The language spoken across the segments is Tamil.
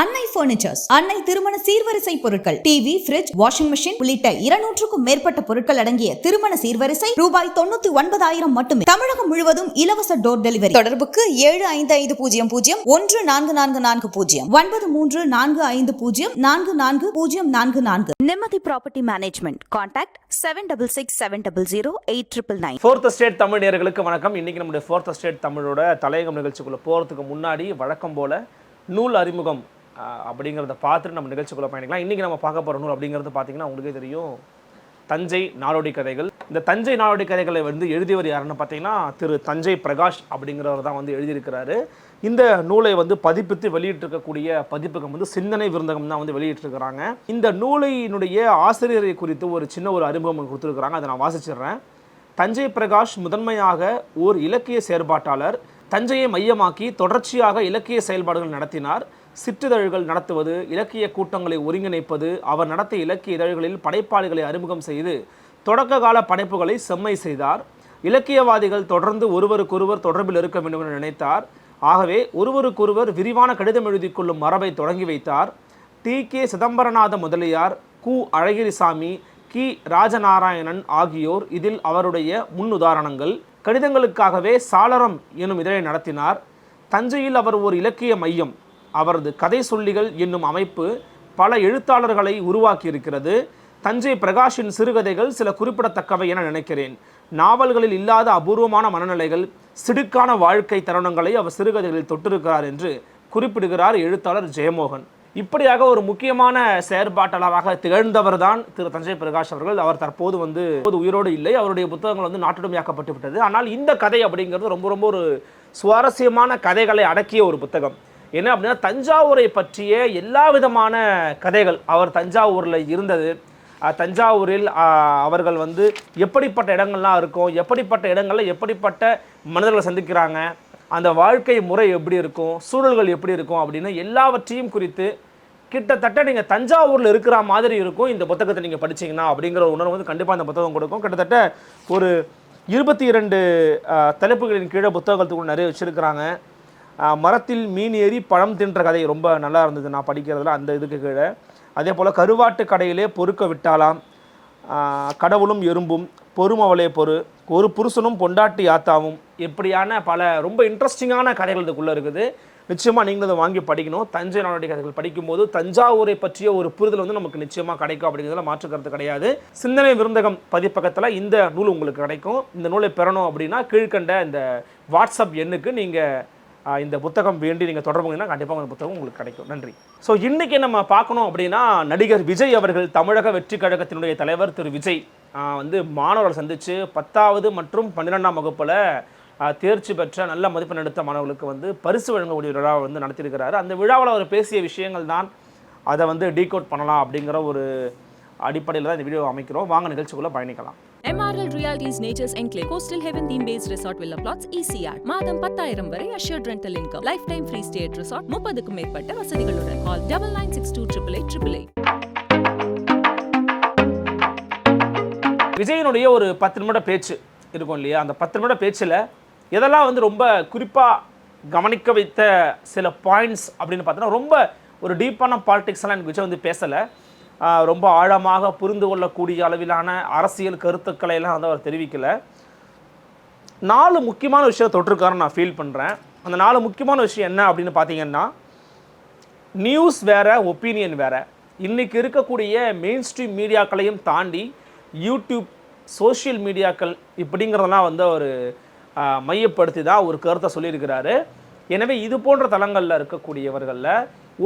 அன்னை பர்னிச்சர்ஸ் அன்னை திருமண சீர்வரிசை பொருட்கள். டிவி ஃபிரிட்ஜ் வாஷிங் மெஷின் உள்ளிட்ட இருநூற்றுக்கும் மேற்பட்ட பொருட்கள் அடங்கிய திருமண சீர்வரிசை ரூபாய் தொண்ணூத்தி ஒன்பதாயிரம் மட்டுமே. தமிழகம் முழுவதும் இலவச டோர் டெலிவரி தொடர்புக்கு ஏழு ஐந்து ஐந்து பூஜ்ஜியம் பூஜ்ஜியம் ஒன்று நான்கு நான்கு நான்கு பூஜ்ஜியம். ஒன்பது மூன்று நான்கு ஐந்து பூஜ்ஜியம் நான்கு நான்கு பூஜ்ஜியம் நான்கு நான்கு. Nimmathi property management contact seven double six seven double zero eight triple nine fourth state Tamil நேயர்களுக்கு வணக்கம். இன்னைக்கு நம்முடைய ஃபோர்த் ஸ்டேட் தமிழோட தலையங்கம் நிகழ்ச்சிக்குள்ள போகிறதுக்கு முன்னாடி வழக்கம் போல நூல் அறிமுகம் அப்படிங்கிறத பார்த்துட்டு நம்ம நிகழ்ச்சிக்குள்ள பயணிக்கலாம். இன்றைக்கி நம்ம பார்க்க போகிற நூல் அப்படிங்கிறது பார்த்தீங்கன்னா உங்களுக்கே தெரியும். தஞ்சை நாடோடி கதைகள். இந்த தஞ்சை நாடோடி கதைகளை வந்து எழுதியவர் யாருன்னு பார்த்தீங்கன்னா திரு தஞ்சை பிரகாஷ் அப்படிங்கிறவர் தான் வந்து எழுதியிருக்கிறாரு. இந்த நூலை வந்து பதிப்பித்து வெளியிட்டிருக்கக்கூடிய பதிப்பகம் வந்து சிந்தனை விருந்தகம் தான் வந்து வெளியிட்டிருக்கிறாங்க. இந்த நூலையினுடைய ஆசிரியரை குறித்து ஒரு சின்ன ஒரு அறிமுகம் கொடுத்துருக்குறாங்க. அதை நான் வாசிச்சிடுறேன். தஞ்சை பிரகாஷ் முதன்மையாக ஓர் இலக்கிய செயற்பாட்டாளர். தஞ்சையை மையமாக்கி தொடர்ச்சியாக இலக்கிய செயல்பாடுகள் நடத்தினார். சிற்றிதழ்கள் நடத்துவது இலக்கிய கூட்டங்களை ஒருங்கிணைப்பது அவர் நடத்திய இலக்கிய இதழ்களில் படைப்பாளிகளை அறிமுகம் செய்து தொடக்க கால படைப்புகளை செம்மை செய்தார். இலக்கியவாதிகள் தொடர்ந்து ஒருவருக்கொருவர் தொடர்பில் இருக்க வேண்டும் என நினைத்தார். ஆகவே ஒருவருக்கொருவர் விரிவான கடிதம் எழுதிக் கொள்ளும் மரபை தொடங்கி வைத்தார். டி. கே. சிதம்பரநாத முதலியார் கு. அழகிரிசாமி கி. ராஜநாராயணன் ஆகியோர் இதில் அவருடைய முன்னுதாரணங்கள். கடிதங்களுக்காகவே சாளரம் எனும் இதழை நடத்தினார். தஞ்சையில் அவர் ஒரு இலக்கிய மையம் அவரது கதை சொல்லிகள் என்னும் அமைப்பு பல எழுத்தாளர்களை உருவாக்கியிருக்கிறது. தஞ்சை பிரகாஷின் சிறுகதைகள் சில குறிப்பிடத்தக்கவை என நினைக்கிறேன். நாவல்களில் இல்லாத அபூர்வமான மனநிலைகள் சிடுக்கான வாழ்க்கை தருணங்களை அவர் சிறுகதைகளில் தொட்டிருக்கிறார் என்று குறிப்பிடுகிறார் எழுத்தாளர் ஜெயமோகன். இப்படியாக ஒரு முக்கியமான செயற்பாட்டாளராக திகழ்ந்தவர் தான் திரு தஞ்சை பிரகாஷ் அவர்கள். அவர் தற்போது வந்து உயிரோடு இல்லை. அவருடைய புத்தகங்கள் வந்து நாட்டுடமையாக்கப்பட்டு விட்டது ஆனால் இந்த கதை அப்படிங்கிறது ரொம்ப ரொம்ப ஒரு சுவாரஸ்யமான கதைகளை அடக்கிய ஒரு புத்தகம். என்ன அப்படின்னா தஞ்சாவூரை பற்றிய எல்லா விதமான கதைகள் அவர் தஞ்சாவூரில் இருந்தது. தஞ்சாவூரில் அவர்கள் வந்து எப்படிப்பட்ட இடங்கள்லாம் இருக்கும் எப்படிப்பட்ட இடங்களில் எப்படிப்பட்ட மனிதர்களை சந்திக்கிறாங்க அந்த வாழ்க்கை முறை எப்படி இருக்கும் சூழல்கள் எப்படி இருக்கும் அப்படின்னு எல்லாவற்றையும் குறித்து கிட்டத்தட்ட நீங்கள் தஞ்சாவூரில் இருக்கிற மாதிரி இருக்கும் இந்த புத்தகத்தை நீங்கள் படிச்சீங்கன்னா அப்படிங்கிற ஒரு உணர்வு வந்து கண்டிப்பாக அந்த புத்தகம் கொடுக்கும். கிட்டத்தட்ட ஒரு இருபத்தி இரண்டு தலைப்புகளின் கீழே புத்தகத்துக்குள்ள நிறைய வச்சுருக்கிறாங்க. மரத்தில் மீன் ஏறி பழம் தின்ற கதை ரொம்ப நல்லா இருந்தது. நான் படிக்கிறதுல அந்த இதுக்கு கீழே. அதே போல் கருவாட்டு கடையிலே பொறுக்க விட்டாலாம். கடவுளும் எறும்பும் பொறுமவளே பொறு. ஒரு புருஷனும் பொண்டாட்டி ஆத்தாவும். இப்படியான பல ரொம்ப இன்ட்ரெஸ்டிங்கான கதைகள் இதுக்குள்ளே இருக்குது. நிச்சயமாக நீங்களும் அதை வாங்கி படிக்கணும். தஞ்சை நாடோடி கதைகள் படிக்கும்போது தஞ்சாவூரை பற்றிய ஒரு புரிதல் வந்து நமக்கு நிச்சயமாக கிடைக்கும் அப்படிங்கிறதுல மாற்றுக்கிறது கிடையாது. சிந்தனை விருந்தகம் பதிப்பகத்தில் இந்த நூல் உங்களுக்கு கிடைக்கும். இந்த நூலை பெறணும் அப்படின்னா கீழ்கண்ட இந்த வாட்ஸ்அப் எண்ணுக்கு நீங்கள் இந்த புத்தகம் வேண்டி நீங்கள் தொடர்புங்கன்னா கண்டிப்பாக அந்த புத்தகம் உங்களுக்கு கிடைக்கும். நன்றி. ஸோ இன்றைக்கி நம்ம பார்க்கணும் அப்படின்னா நடிகர் விஜய் அவர்கள் தமிழக வெற்றி கழகத்தினுடைய தலைவர் திரு விஜய் வந்து மாணவர்களை சந்தித்து பத்தாவது மற்றும் பன்னிரெண்டாம் வகுப்பில் தேர்ச்சி பெற்ற நல்ல மதிப்பெண் எடுத்த மாணவர்களுக்கு வந்து பரிசு வழங்கக்கூடிய விழாவை வந்து நடத்தியிருக்கிறாரு. அந்த விழாவில் அவர் பேசிய விஷயங்கள் தான் அதை வந்து டீகோட் பண்ணலாம் அப்படிங்கிற ஒரு அடிப்படையில் தான் இந்த வீடியோ அமைக்கிறோம். வாங்க நிகழ்ச்சிக்குள்ளே பயணிக்கலாம். MRL Realty's Nature's Enclave Coastal Heaven Theme Based Resort Villa Plots ECR மாதம் பத்தாயிரம் வரை assured rental income lifetime free stay at resort முப்பதுக்கும் மேற்பட்ட வசதிகளுடன் call double nine six two triple eight triple eight விஜயனுடைய ஒரு பத்து நிமிட பேச்சு இருக்கும் இல்லையா? அந்த பத்து நிமிட பேச்சில் எதெல்லாம் வந்து ரொம்ப குறிப்பாக கவனிக்க வைத்த சில பாயிண்ட்ஸ் அப்படின்னு பார்த்தோன்னா ரொம்ப ஒரு டீப்பான பாலிடிக்ஸ்லாம் எனக்கு விஜய் வந்து பேசலை. ரொம்ப ஆழமாக புரிந்து கொள்ளக்கூடிய அளவிலான அரசியல் கருத்துக்களை எல்லாம் வந்து அவர் தெரிவிக்கலை. நாலு முக்கியமான விஷயம் தொட்டிருக்காருன்னு நான் ஃபீல் பண்ணுறேன் அந்த நாலு முக்கியமான விஷயம் என்ன அப்படின்னு பார்த்தீங்கன்னா நியூஸ் வேற ஒப்பீனியன் வேற. இன்றைக்கி இருக்கக்கூடிய மெயின் ஸ்ட்ரீம் மீடியாக்களையும் தாண்டி யூடியூப் சோஷியல் மீடியாக்கள் இப்படிங்கிறதெல்லாம் வந்து அவர் மையப்படுத்தி தான் ஒரு கருத்தை சொல்லியிருக்கிறாரு. எனவே இது போன்ற தளங்களில் இருக்கக்கூடியவர்களில்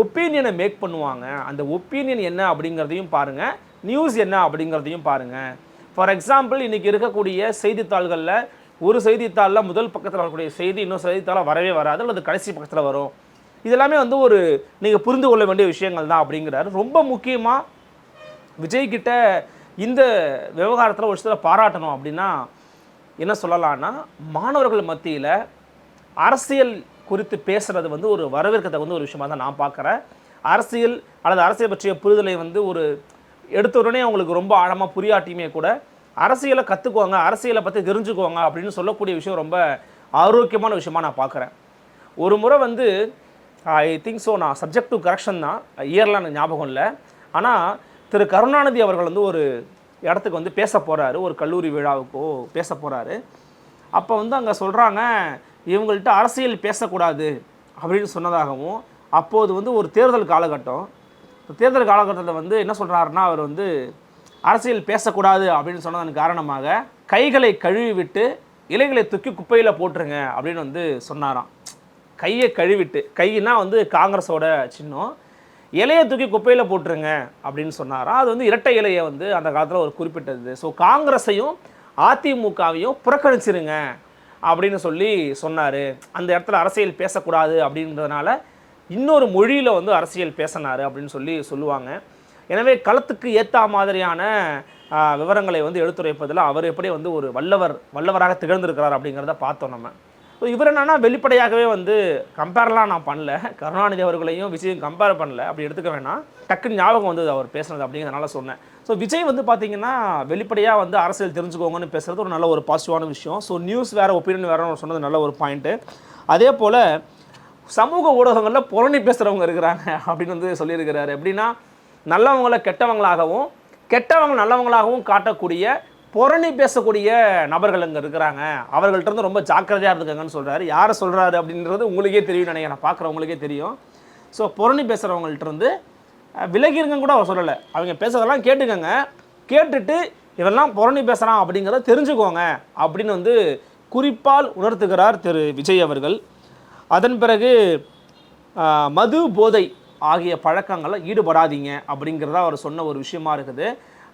ஒப்பீனியனை மேக் பண்ணுவாங்க. அந்த ஒப்பீனியன் என்ன அப்படிங்கிறதையும் பாருங்கள் நியூஸ் என்ன அப்படிங்கிறதையும் பாருங்கள் ஃபார் எக்ஸாம்பிள் இன்றைக்கி இருக்கக்கூடிய செய்தித்தாள்களில் ஒரு செய்தித்தாளில் முதல் பக்கத்தில் வரக்கூடிய செய்தி இன்னும் செய்தித்தாளில் வரவே வராது அல்லது கடைசி பக்கத்தில் வரும். இதெல்லாமே வந்து ஒரு நீங்கள் புரிந்து கொள்ள வேண்டிய விஷயங்கள் தான் அப்படிங்கிறாரு. ரொம்ப முக்கியமாக விஜய்கிட்ட இந்த விவகாரத்தில் ஒரு சில பாராட்டணும் அப்படின்னா என்ன சொல்லலாம்னா மாணவர்கள் மத்தியில் அரசியல் குறித்து பேசுறது வந்து ஒரு வரவேற்கத்தக்க வந்து ஒரு விஷயமா தான் நான் பார்க்குறேன். அரசியல் அல்லது அரசியல் பற்றிய புரிதலை வந்து ஒரு எடுத்த உடனே அவங்களுக்கு ரொம்ப ஆழமாக புரியாட்டியுமே கூட அரசியலை கற்றுக்குவாங்க அரசியலை பற்றி தெரிஞ்சுக்குவாங்க அப்படின்னு சொல்லக்கூடிய விஷயம் ரொம்ப ஆரோக்கியமான விஷயமா நான் பார்க்குறேன். ஒரு முறை வந்து ஐ திங்க் ஸோ நான் சப்ஜெக்ட் டு கரெக்ஷன் தான். இயர்லாம் எனக்கு ஞாபகம் இல்லை. ஆனால் திரு கருணாநிதி அவர்கள் வந்து ஒரு இடத்துக்கு வந்து பேச போகிறாரு ஒரு கல்லூரி விழாவுக்கோ பேச போகிறாரு அப்போ வந்து அங்கே சொல்கிறாங்க இவங்கள்ட்ட அரசியல் பேசக்கூடாது அப்படின்னு சொன்னதாகவும் அப்போது வந்து ஒரு தேர்தல் காலகட்டம். தேர்தல் காலகட்டத்தில் வந்து என்ன சொல்கிறாருன்னா அவர் வந்து அரசியல் பேசக்கூடாது அப்படின்னு சொன்னதன் காரணமாக கைகளை கழுவி விட்டு இலைகளை தூக்கி குப்பையில் போட்டுருங்க அப்படின்னு வந்து சொன்னாராம். கையை கழுவிட்டு கையினா வந்து காங்கிரஸோட சின்னம். இலையை தூக்கி குப்பையில் போட்டுருங்க அப்படின்னு சொன்னாராம். அது வந்து இரட்டை இலையை வந்து அந்த காலத்தில் ஒரு குறிப்பிட்டது. ஸோ காங்கிரஸையும் அதிமுகவையும் புறக்கணிச்சிருங்க அப்படின்னு சொல்லி சொன்னார். அந்த இடத்துல அரசியல் பேசக்கூடாது அப்படின்றதுனால இன்னொரு மொழியில் வந்து அரசியல் பேசினார் அப்படின்னு சொல்லி சொல்லுவாங்க. எனவே களத்துக்கு ஏற்ற மாதிரியான விவரங்களை வந்து எடுத்துரைப்பதில் அவர் எப்படி வந்து ஒரு வல்லவர் வல்லவராக திகழ்ந்திருக்கிறார் அப்படிங்கிறத பார்த்தோம் நம்ம. இவர் என்னன்னா வெளிப்படையாகவே வந்து கம்பேர்லாம் நான் பண்ணல. கருணாநிதி அவர்களையும் விஷயம் கம்பேர் பண்ணல. அப்படி எடுத்துக்க வேணாம். டக்குன்னு ஞாபகம் வந்தது அவர் பேசுனது அப்படிங்கிறதுனால சொன்னேன். ஸோ விஜய் வந்து பார்த்தீங்கன்னா வெளிப்படையாக வந்து அரசியல் தெரிஞ்சுக்கோங்கன்னு பேசுறது ஒரு நல்ல ஒரு பாசிட்டிவான விஷயம். ஸோ நியூஸ் வேறு ஒப்பீனியன் வேறு சொன்னது நல்ல ஒரு பாயிண்ட்டு அதே போல் சமூக ஊடகங்களில் புரணி பேசுகிறவங்க இருக்கிறாங்க அப்படின்னு வந்து சொல்லியிருக்கிறாரு. எப்படின்னா நல்லவங்களை கெட்டவங்களாகவும் கெட்டவங்க நல்லவங்களாகவும் காட்டக்கூடிய புரணி பேசக்கூடிய நபர்கள் அங்கே இருக்கிறாங்க. அவர்கள்ட்ட இருந்து ரொம்ப ஜாக்கிரதையாக இருந்துக்கங்கன்னு சொல்கிறாரு யாரை சொல்கிறாரு அப்படின்றது உங்களுக்கே தெரியும் நினைக்கிறேன். பார்க்குறவங்களுக்கே தெரியும். ஸோ புரணி பேசுகிறவங்கள்ட்ட இருந்து விலகி விலகிருங்கன்னு கூட அவர் சொல்லலை. அவங்க பேசுறதெல்லாம் கேட்டுக்கோங்க. கேட்டுட்டு இவெல்லாம் புரணி பேசுகிறான் அப்படிங்கிறத தெரிஞ்சுக்கோங்க அப்படின்னு வந்து குறிப்பால் உணர்த்துகிறார் திரு விஜய் அவர்கள். அதன் பிறகு மது போதை ஆகிய பழக்கங்களில் ஈடுபடாதீங்க அப்படிங்கிறதா அவர் சொன்ன ஒரு விஷயமா இருக்குது.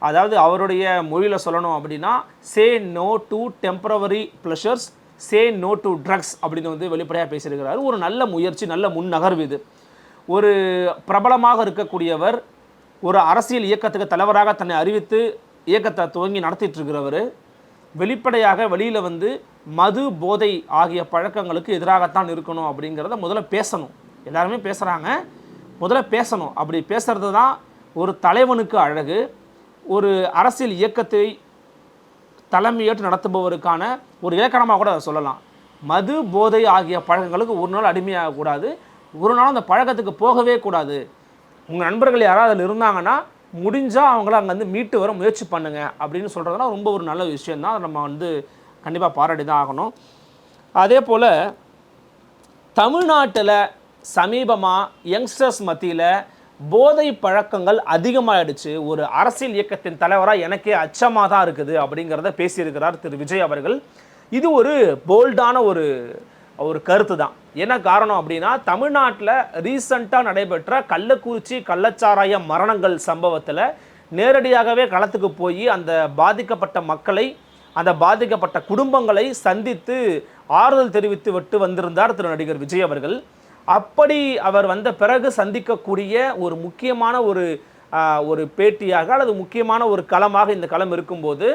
அதாவது அவருடைய மொழியில் சொல்லணும் அப்படின்னா say no to temporary pleasures say no to drugs அப்படின்னு வந்து வெளிப்படையாக பேசியிருக்கிறாரு. ஒரு நல்ல முயற்சி நல்ல முன் நகர்வு இது. ஒரு பிரபலமாக இருக்கக்கூடியவர் ஒரு அரசியல் இயக்கத்துக்கு தலைவராக தன்னை அறிவித்து இயக்கத்தை துவங்கி நடத்திட்டுருக்கிறவர். வெளிப்படையாக வெளியில் வந்து மது போதை ஆகிய பழக்கங்களுக்கு எதிராகத்தான் இருக்கணும் அப்படிங்கிறத முதல்ல பேசணும். எல்லாருமே பேசுகிறாங்க முதல்ல பேசணும். அப்படி பேசுகிறது தான் ஒரு தலைவனுக்கு அழகு. ஒரு அரசியல் இயக்கத்தை தலைமையேற்று நடத்துபவருக்கான ஒரு இலக்கணமாக கூட அதை சொல்லலாம். மது போதை ஆகிய பழக்கங்களுக்கு ஒரு நாள் அடிமையாகக்கூடாது. ஒரு நாள் அந்த பழக்கத்துக்கு போகவே கூடாது. உங்கள் நண்பர்கள் யாராவது அதில் இருந்தாங்கன்னா முடிஞ்சால் அவங்கள அங்கேருந்து மீட்டு வர முயற்சி பண்ணுங்க அப்படின்னு சொல்கிறதுலாம் ரொம்ப ஒரு நல்ல விஷயந்தான் அதை நம்ம வந்து கண்டிப்பாக பாராட்டி தான் ஆகணும். அதே போல் தமிழ்நாட்டில் சமீபமாக யங்ஸ்டர்ஸ் மத்தியில் போதை பழக்கங்கள் அதிகமாகிடுச்சு ஒரு அரசியல் இயக்கத்தின் தலைவராக எனக்கே அச்சமாக தான் இருக்குது அப்படிங்கிறத பேசியிருக்கிறார் திரு. விஜய் அவர்கள். இது ஒரு போல்டான ஒரு ஒரு கருத்து தான். என்ன காரணம் அப்படின்னா தமிழ்நாட்டில் ரீசண்டாக நடைபெற்ற கள்ளக்குறிச்சி கள்ளச்சாராய மரணங்கள் சம்பவத்தில் நேரடியாகவே களத்துக்கு போய் அந்த பாதிக்கப்பட்ட மக்களை அந்த பாதிக்கப்பட்ட குடும்பங்களை சந்தித்து ஆறுதல் தெரிவித்து விட்டு வந்திருந்தார் திரு நடிகர் விஜய் அவர்கள். அப்படி அவர் வந்த பிறகு சந்திக்கக்கூடிய ஒரு முக்கியமான ஒரு ஒரு பேட்டியாக அல்லது முக்கியமான ஒரு களமாக இந்த களம் இருக்கும்போது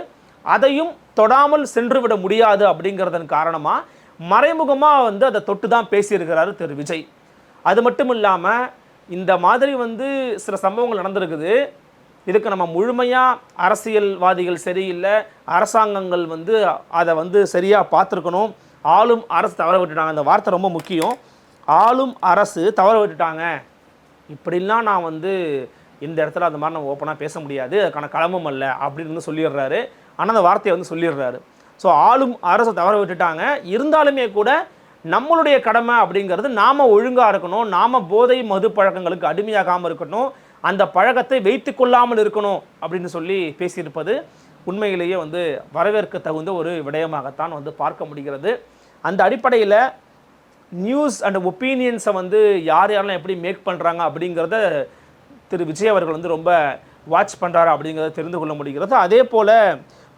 அதையும் தொடாமல் சென்று விட முடியாது அப்படிங்கிறதன் காரணமாக மறைமுகமாக வந்து அதை தொட்டு தான் பேசியிருக்கிறாரு திரு விஜய். அது மட்டும் இல்லாமல் இந்த மாதிரி வந்து சில சம்பவங்கள் நடந்திருக்குது. இதுக்கு நம்ம முழுமையாக அரசியல்வாதிகள் சரியில்லை. அரசாங்கங்கள் வந்து அதை வந்து சரியாக பார்த்துருக்கணும். ஆளும் அரசு தவற விட்டுட்டாங்க. அந்த வார்த்தை ரொம்ப முக்கியம். ஆளும் அரசு தவற விட்டுட்டாங்க. இப்படிலாம் நான் வந்து இந்த இடத்துல அந்த மாதிரி நம்ம ஓப்பனாக பேச முடியாது. அதுக்கான களமும் அல்ல அப்படின்னு வந்து சொல்லிடுறாரு. ஆனால் அந்த வார்த்தையை வந்து சொல்லிடுறாரு. ஸோ ஆளும் அரசு தவற விட்டுட்டாங்க. இருந்தாலுமே கூட நம்மளுடைய கடமை அப்படிங்கிறது நாம் ஒழுங்காக இருக்கணும். நாம போதை மது பழக்கங்களுக்கு அடிமையாகாமல் இருக்கணும். அந்த பழக்கத்தை வைத்து கொள்ளாமல் இருக்கணும் அப்படின்னு சொல்லி பேசியிருப்பது உண்மையிலேயே வந்து வரவேற்க தகுந்த ஒரு விடயமாகத்தான் வந்து பார்க்க முடிகிறது. அந்த அடிப்படையில் நியூஸ் அண்ட் ஒப்பீனியன்ஸை வந்து யார் யாரெல்லாம் எப்படி மேக் பண்ணுறாங்க அப்படிங்கிறத திரு. விஜய் அவர்கள் வந்து ரொம்ப வாட்ச் பண்ணுறாரு அப்படிங்கிறத தெரிந்து கொள்ள முடிகிறது. அதே போல்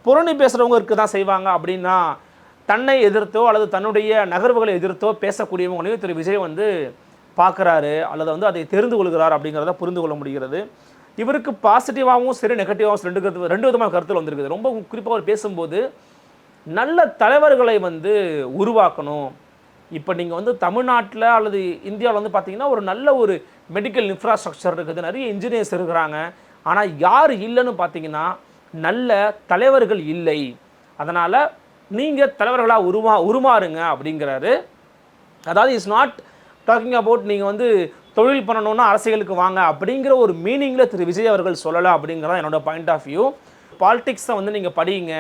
புரணி பேசுகிறவங்க இருக்க தான் செய்வாங்க அப்படின்னா தன்னை எதிர்த்தோ அல்லது தன்னுடைய நகர்வுகளை எதிர்த்தோ பேசக்கூடியவங்களையும் திரு. விஜய் வந்து பார்க்குறாரு அல்லது வந்து அதை தெரிந்து கொள்கிறார் அப்படிங்கிறத புரிந்து கொள்ள முடிகிறது. இவருக்கு பாசிட்டிவாகவும் சரி நெகட்டிவாகவும் ரெண்டு கருத்து ரெண்டு விதமான கருத்தில் வந்திருக்குது. ரொம்ப குறிப்பாக அவர் பேசும்போது நல்ல தலைவர்களை வந்து உருவாக்கணும். இப்போ நீங்கள் வந்து தமிழ்நாட்டில் அல்லது இந்தியாவில் வந்து பார்த்தீங்கன்னா ஒரு நல்ல ஒரு மெடிக்கல் இன்ஃப்ராஸ்ட்ரக்சர் இருக்குது. நிறைய இன்ஜினியர்ஸ் இருக்கிறாங்க. ஆனால் யார் இல்லைன்னு பார்த்தீங்கன்னா நல்ல தலைவர்கள் இல்லை. அதனால் நீங்கள் தலைவர்களாக உருமா உருமாறுங்க அப்படிங்கிறாரு. அதாவது இஸ் நாட் டாக்கிங் அபவுட் நீங்கள் வந்து தொழில் பண்ணணும்னா அரசியலுக்கு வாங்க அப்படிங்கிற ஒரு மீனிங்கில் திரு விஜய் அவர்கள் சொல்லலை அப்படிங்கிறதான் என்னோடய பாயிண்ட் ஆஃப் வியூ பாலிடிக்ஸை வந்து நீங்கள் படியுங்க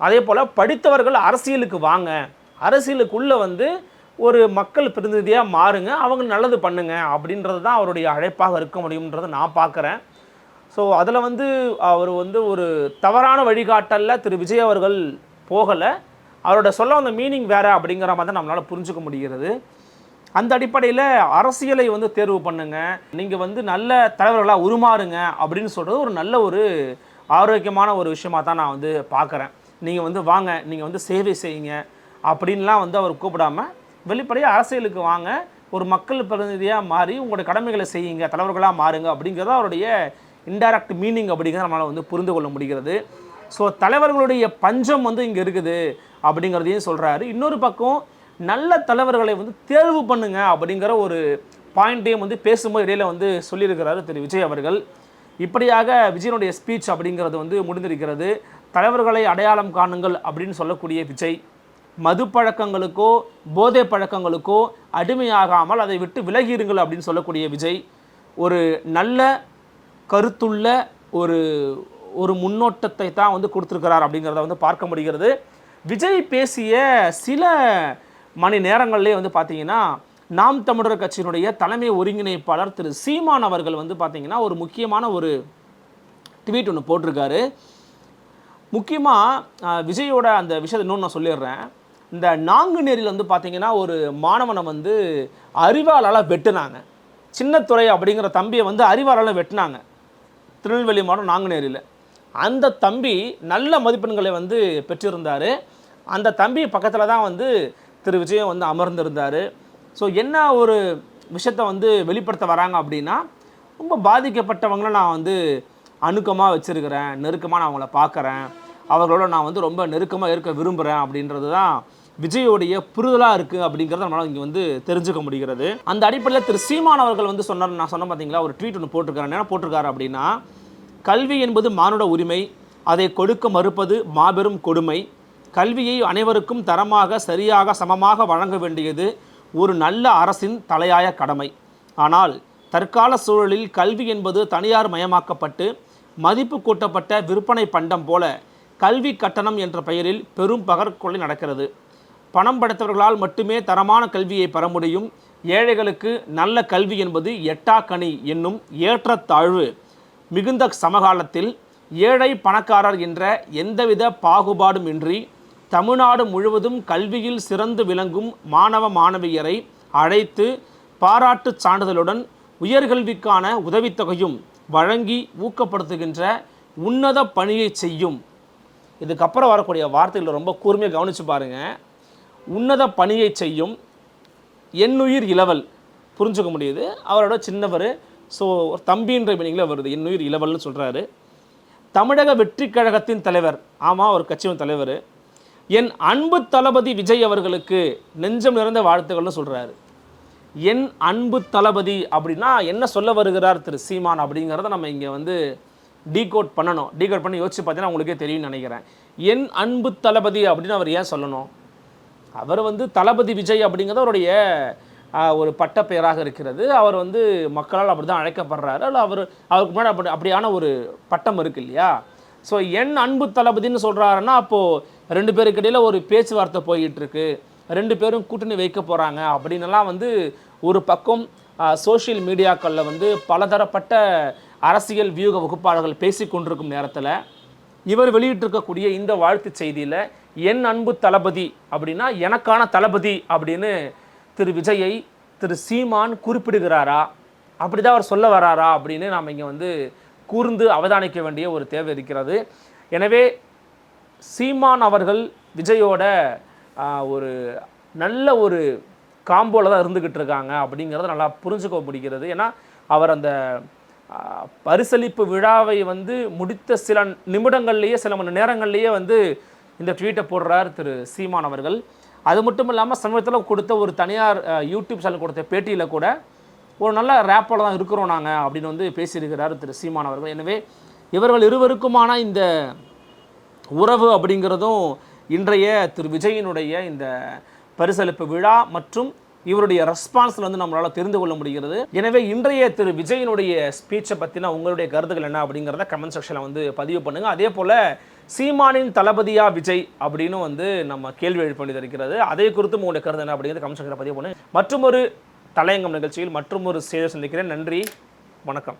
அதே போல் படித்தவர்கள் அரசியலுக்கு வாங்க. அரசியலுக்குள்ளே வந்து ஒரு மக்கள் பிரதிநிதியாக மாறுங்க. அவங்க நல்லது பண்ணுங்க அப்படின்றது தான் அவருடைய அழைப்பாக இருக்க முடியுன்றதை நான் பார்க்குறேன். ஸோ அதில் வந்து அவர் வந்து ஒரு தவறான வழிகாட்டலில் திரு விஜய் அவர்கள் போகலை. அவரோட சொல்ல வந்த மீனிங் வேறு அப்படிங்கிற மாதிரி தான் நம்மளால் புரிஞ்சுக்க முடிகிறது. அந்த அடிப்படையில் அரசியலை வந்து தேர்வு பண்ணுங்கள் நீங்கள் வந்து நல்ல தலைவர்களாக உருமாறுங்க அப்படின்னு சொல்கிறது ஒரு நல்ல ஒரு ஆரோக்கியமான ஒரு விஷயமாக தான் நான் வந்து பார்க்குறேன். நீங்கள் வந்து வாங்க நீங்கள் வந்து சேவை செய்யுங்க அப்படின்லாம் வந்து அவர் கூப்பிடாம வெளிப்படையாக அரசியலுக்கு வாங்க. ஒரு மக்கள் பிரதிநிதியாக மாறி உங்களோட கடமைகளை செய்யுங்க தலைவர்களாக மாறுங்க அப்படிங்கிறது அவருடைய இன்டைரக்ட் மீனிங் அப்படிங்கிறத நம்மளால் வந்து புரிந்து கொள்ள முடிகிறது. ஸோ தலைவர்களுடைய பஞ்சம் வந்து இங்கே இருக்குது அப்படிங்கிறதையும் சொல்கிறாரு இன்னொரு பக்கம் நல்ல தலைவர்களை வந்து தேர்வு பண்ணுங்க அப்படிங்கிற ஒரு பாயிண்ட்டையும் வந்து பேசும்போது இடையில வந்து சொல்லியிருக்கிறாரு திரு விஜய் அவர்கள். இப்படியாக விஜயனுடைய ஸ்பீச் அப்படிங்கிறது வந்து முடிந்திருக்கிறது. தலைவர்களை அடையாளம் காணுங்கள் அப்படின்னு சொல்லக்கூடிய விஜய். மது பழக்கங்களுக்கோ போதை பழக்கங்களுக்கோ அடிமையாகாமல் அதை விட்டு விலகியிருங்கள் அப்படின்னு சொல்லக்கூடிய விஜய். ஒரு நல்ல கருத்துள்ள ஒரு ஒரு முன்னோட்டத்தை தான் வந்து கொடுத்துருக்கிறார் அப்படிங்கிறத வந்து பார்க்க முடிகிறது. விஜய் பேசிய சில மணி நேரங்கள்லேயே வந்து பார்த்தீங்கன்னா நாம் தமிழர் கட்சியினுடைய தலைமை ஒருங்கிணைப்பாளர் திரு சீமான் அவர்கள் வந்து பார்த்தீங்கன்னா ஒரு முக்கியமான ஒரு ட்வீட் ஒன்று போட்டிருக்காரு. முக்கியமாக விஜயோட அந்த விஷயத்தை இன்னொன்று நான் சொல்லிடுறேன். இந்த நாங்குநேரியில் வந்து பார்த்திங்கன்னா ஒரு மாணவனை வந்து அறிவாளால் வெட்டுனாங்க. சின்னத்துறை அப்படிங்கிற தம்பியை வந்து அறிவாளால் வெட்டினாங்க. திருநெல்வேலி மாவட்டம் நாங்குநேரியில். அந்த தம்பி நல்ல மதிப்பெண்களை வந்து பெற்றிருந்தார். அந்த தம்பி பக்கத்தில் தான் வந்து திரு விஜயம் வந்து அமர்ந்திருந்தார். ஸோ என்ன ஒரு விஷயத்தை வந்து வெளிப்படுத்த வராங்க அப்படின்னா ரொம்ப பாதிக்கப்பட்டவங்கள நான் வந்து அணுக்கமாக வச்சுருக்கிறேன் நெருக்கமாக நான் அவங்கள பார்க்குறேன் அவர்களோட நான் வந்து ரொம்ப நெருக்கமாக இருக்க விரும்புகிறேன் அப்படின்றது தான் விஜயோடைய புரிதலாக இருக்குது அப்படிங்கிறத நம்மளால் இங்கே வந்து தெரிஞ்சுக்க முடிகிறது. அந்த அடிப்படையில் திரு சீமான் அவர்கள் வந்து சொன்னார் நான் சொன்ன பார்த்தீங்களா ஒரு ட்வீட் ஒன்று போட்டிருக்காரு. என்ன போட்டிருக்காரு அப்படின்னா கல்வி என்பது மானுட உரிமை. அதை கொடுக்க மறுப்பது மாபெரும் கொடுமை. கல்வியை அனைவருக்கும் தரமாக சரியாக சமமாக வழங்க வேண்டியது ஒரு நல்ல அரசின் தலையாய கடமை. ஆனால் தற்கால சூழலில் கல்வி என்பது தனியார் மயமாக்கப்பட்டு மதிப்பு கூட்டப்பட்ட விற்பனை பண்டம் போல கல்வி கட்டணம் என்ற பெயரில் பெரும் பகற்கொலை நடக்கிறது. பணம் படைத்தவர்களால் மட்டுமே தரமான கல்வியை பெற முடியும். ஏழைகளுக்கு நல்ல கல்வி என்பது எட்டாக்கணி என்னும் ஏற்றத்தாழ்வு மிகுந்த சமகாலத்தில் ஏழை பணக்காரர் என்ற எந்தவித பாகுபாடும் இன்றி தமிழ்நாடு முழுவதும் கல்வியில் சிறந்து விளங்கும் மாணவ மாணவியரை அழைத்து பாராட்டுச் சான்றிதழுடன் உயர்கல்விக்கான உதவித்தொகையும் வழங்கி ஊக்கப்படுத்துகின்ற உன்னத பணியை செய்யும். இதுக்கப்புறம் வரக்கூடிய வார்த்தைகளை ரொம்ப கூர்மையாக கவனித்து பாருங்கள் உன்னத பணியை செய்யும். எண்ணுயிர் இளவல். புரிஞ்சுக்க முடியுது? அவரோட சின்னவர் ஸோ ஒரு தம்பின்ற மீனிங்கில் வருது. இன்னுயிர் இளவல்னு சொல்கிறாரு தமிழக வெற்றி கழகத்தின் தலைவர் ஆமாம் ஒரு கட்சியின் தலைவர். என் அன்பு தளபதி விஜய் அவர்களுக்கு நெஞ்சம் நிறைந்த வாழ்த்துக்கள்னு சொல்கிறாரு என் அன்பு தளபதி அப்படின்னா என்ன சொல்ல வருகிறார் திரு சீமான் அப்படிங்கிறத நம்ம இங்கே வந்து டீகோட் பண்ணணும். டீகோட் பண்ணி யோசிச்சு பார்த்தீங்கன்னா உங்களுக்கே தெரியும்னு நினைக்கிறேன். என் அன்பு தளபதி அப்படின்னு அவர் ஏன் சொல்லணும்? அவர் வந்து தளபதி விஜய் அப்படிங்கிறது அவருடைய ஒரு பட்டப்பெயராக இருக்கிறது. அவர் வந்து மக்களால் அப்படி தான் அழைக்கப்படுறாரு. அல்ல அவர் அவருக்கு முன்னாடி அப்படி அப்படியான ஒரு பட்டம் இருக்கு இல்லையா? ஸோ என் அன்பு தளபதினு சொல்கிறாருன்னா அப்போது ரெண்டு பேருக்கு ஒரு பேச்சுவார்த்தை போயிட்டு இருக்கு ரெண்டு பேரும் கூட்டணி வைக்க போகிறாங்க அப்படின்லாம் வந்து ஒரு பக்கம் சோஷியல் மீடியாக்களில் வந்து பலதரப்பட்ட அரசியல் வியூக வகுப்பாளர்கள் பேசி கொண்டிருக்கும் நேரத்தில் இவர் வெளியிட்டிருக்கக்கூடிய இந்த வாழ்த்து செய்தியில் என் அன்பு தளபதி அப்படின்னா எனக்கான தளபதி அப்படின்னு திரு விஜயை திரு சீமான் குறிப்பிடுகிறாரா? அப்படிதான் அவர் சொல்ல வராரா அப்படின்னு நாம் இங்கே வந்து கூர்ந்து அவதானிக்க வேண்டிய ஒரு தேவை இருக்கிறது. எனவே சீமான் அவர்கள் விஜயோட ஒரு நல்ல ஒரு காம்போல தான் இருந்துக்கிட்டு இருக்காங்க அப்படிங்கிறத நல்லா புரிஞ்சுக்க முடிகிறது. ஏன்னா அவர் அந்த பரிசளிப்பு விழாவை வந்து முடித்த சில நிமிடங்கள்லேயே சில மணி நேரங்கள்லேயே வந்து இந்த ட்வீட்டை போடுறார் திரு சீமான் அவர்கள். அது மட்டும் இல்லாமல் சமீபத்தில் கொடுத்த ஒரு தனியார் யூடியூப் சேனல் கொடுத்த பேட்டியில் கூட ஒரு நல்ல ரேப்போட தான் இருக்கிறோம் நாங்கள் அப்படின்னு வந்து பேசியிருக்கிறார் திரு சீமான் அவர்கள். எனவே இவர்கள் இருவருக்குமான இந்த உறவு அப்படிங்கிறதும் இன்றைய திரு விஜயினுடைய இந்த பரிசளிப்பு விழா மற்றும் இவருடைய ரெஸ்பான்ஸில் வந்து நம்மளால் தெரிந்து கொள்ள முடிகிறது. எனவே இன்றைய திரு விஜயினுடைய ஸ்பீச்சை பற்றின உங்களுடைய கருத்துக்கள் என்ன அப்படிங்கிறத கமெண்ட் செக்ஷனில் வந்து பதிவு பண்ணுங்கள் அதே போல் சீமானின் தளபதியா விஜய் அப்படின்னு வந்து நம்ம கேள்வி எழுப்ப இருக்கிறது அதை குறித்து உங்களுடைய கருத்து என்ன அப்படிங்கிறது கமெண்ட் பதிவு பண்ணு. மற்றும் ஒரு தலையங்கம் நிகழ்ச்சியில் மற்றும் ஒரு செய்தி சந்திக்கிறேன். நன்றி. வணக்கம்.